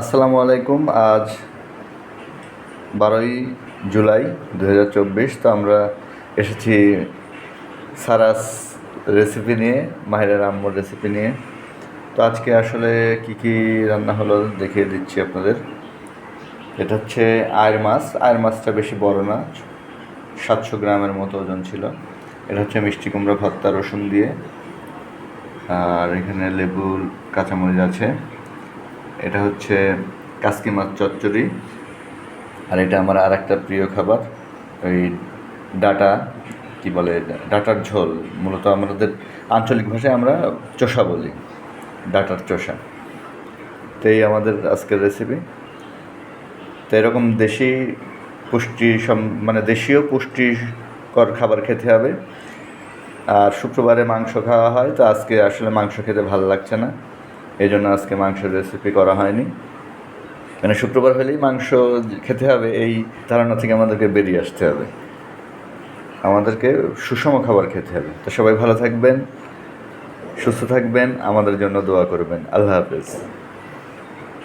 আসসালামু আলাইকুম, আজ বারোই জুলাই দু হাজার চব্বিশ, তো আমরা এসেছি সারাস রেসিপি নিয়ে, মাহিরের আম্মুর রেসিপি নিয়ে। তো আজকে আসলে কি কি রান্না হলো দেখিয়ে দিচ্ছি আপনাদের। এটা হচ্ছে আয়ের মাছ, আয়ের মাছটা বেশি বড় না, সাতশো গ্রামের মতো ওজন ছিল। এটা হচ্ছে মিষ্টি কুমড়া, ভর্তা, রসুন দিয়ে। আর এখানে লেবু কাঁচামরিচ আছে। এটা হচ্ছে কাসকি মাছ চচ্চড়ি। আর এটা আমার আর একটা প্রিয় খাবার, ওই ডাটা, কি বলে, ডাটার ঝোল। মূলত আমাদের আঞ্চলিক ভাষায় আমরা চষা বলি, ডাটার চষা। তো এই আমাদের আজকের রেসিপি তো এরকম দেশি পুষ্টি সম- মানে দেশীয় পুষ্টিকর খাবার খেতে হবে। আর শুক্রবারে মাংস খাওয়া হয়, তো আজকে আসলে মাংস খেতে ভালো লাগছে না। এই জন্য আজকে মাংসের রেসিপি করা হয়নি। মানে শুক্রবার হলেই মাংস খেতে হবে, এই ধারণা থেকে আমাদেরকে বেরিয়ে আসতে হবে। আমাদেরকে সুষম খাবার খেতে হবে। তো সবাই ভালো থাকবেন, সুস্থ থাকবেন, আমাদের জন্য দোয়া করবেন। আল্লাহ হাফেজ।